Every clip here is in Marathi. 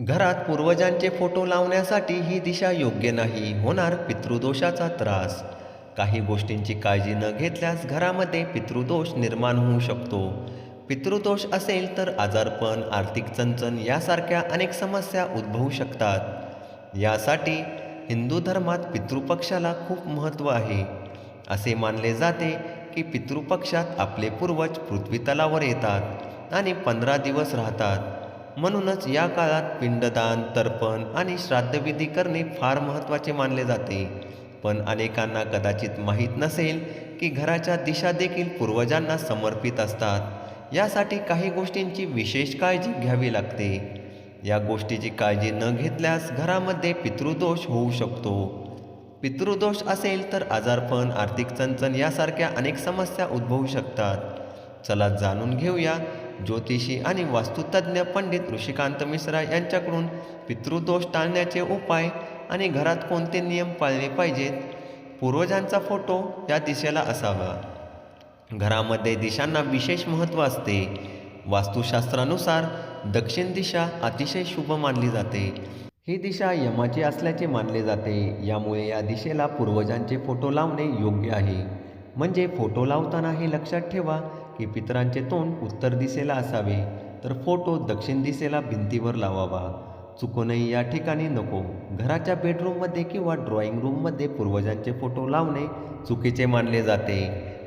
घरात पूर्वजांचे फोटो लावण्यासाठी ही दिशा योग्य नाही होणार पितृदोषाचा त्रास. काही गोष्टींची काळजी न घेतल्यास घरामध्ये पितृदोष निर्माण होऊ शकतो. पितृदोष असेल तर आजारपण आर्थिक चणचण यासारख्या अनेक समस्या उद्भवू शकतात. यासाठी हिंदू धर्मात पितृपक्षाला खूप महत्त्व आहे. असे मानले जाते की पितृपक्षात आपले पूर्वज पृथ्वीतलावर येतात आणि पंधरा दिवस राहतात. म्हणूनच या काळात पिंडदान तर्पण आणि श्राद्धविधी करणे फार महत्त्वाचे मानले जाते. पण अनेकांना कदाचित माहीत नसेल की घराच्या दिशा देखील पूर्वजांना समर्पित असतात. यासाठी काही गोष्टींची विशेष काळजी घ्यावी लागते. या गोष्टीची काळजी न घेतल्यास घरामध्ये पितृदोष होऊ शकतो. पितृदोष असेल तर आजारपण आर्थिक चणचण यासारख्या अनेक समस्या उद्भवू शकतात. चला जाणून घेऊया ज्योतिषी आणि वास्तुतज्ञ पंडित ऋषिकांत मिश्रा यांच्याकडून पितृदोष टाळण्याचे उपाय आणि घरात कोणते नियम पाळले पाहिजेत? पूर्वजांचा फोटो या दिशेला असावा. घरामध्ये दिशांना विशेष महत्त्व असते. वास्तुशास्त्रानुसार दक्षिण दिशा अतिशय शुभ मानली जाते. ही दिशा यमाची असल्याचे मानले जाते. यामुळे या दिशेला पूर्वजांचे फोटो लावणे योग्य आहे. म्हणजे फोटो लावताना हे लक्षात ठेवा की पितरांचे तोंड उत्तर दिशेला असावे तर फोटो दक्षिण दिशेला भिंतीवर लावावा. चुकूनही या ठिकाणी नको. घराच्या बेडरूममध्ये किंवा ड्रॉइंग रूममध्ये पूर्वजांचे फोटो लावणे चुकीचे मानले जाते.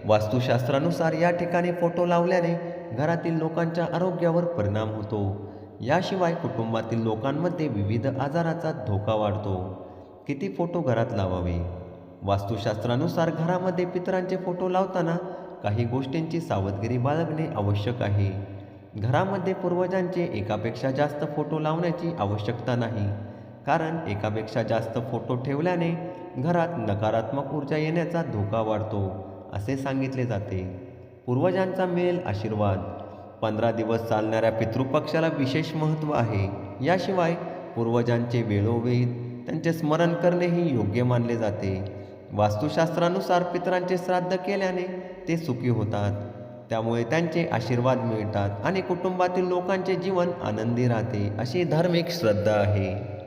वास्तुशास्त्रानुसार या ठिकाणी फोटो लावल्याने घरातील लोकांच्या आरोग्यावर परिणाम होतो. याशिवाय कुटुंबातील लोकांमध्ये विविध आजाराचा धोका वाढतो. किती फोटो घरात लावावे? वास्तुशास्त्रानुसार घरामध्ये पितरांचे फोटो लावताना काही गोष्टींची सावधगिरी बाळगणे आवश्यक आहे. घरामध्ये पूर्वजांचे एकापेक्षा जास्त फोटो लावण्याची आवश्यकता नाही. कारण एकापेक्षा जास्त फोटो ठेवल्याने घरात नकारात्मक ऊर्जा येण्याचा धोका वाढतो असे सांगितले जाते. पूर्वजांचा मिळेल आशीर्वाद. पंधरा दिवस चालणाऱ्या पितृपक्षाला विशेष महत्त्व आहे. याशिवाय पूर्वजांचे वेळोवेळी त्यांचे स्मरण करणेही योग्य मानले जाते. वास्तुशास्त्रानुसार पितरांचे श्राद्ध केल्याने ते सुखी होतात. त्यामुळे त्यांचे आशीर्वाद मिळतात आणि कुटुंबातील लोकांचे जीवन आनंदी राहते अशी धार्मिक श्रद्धा आहे.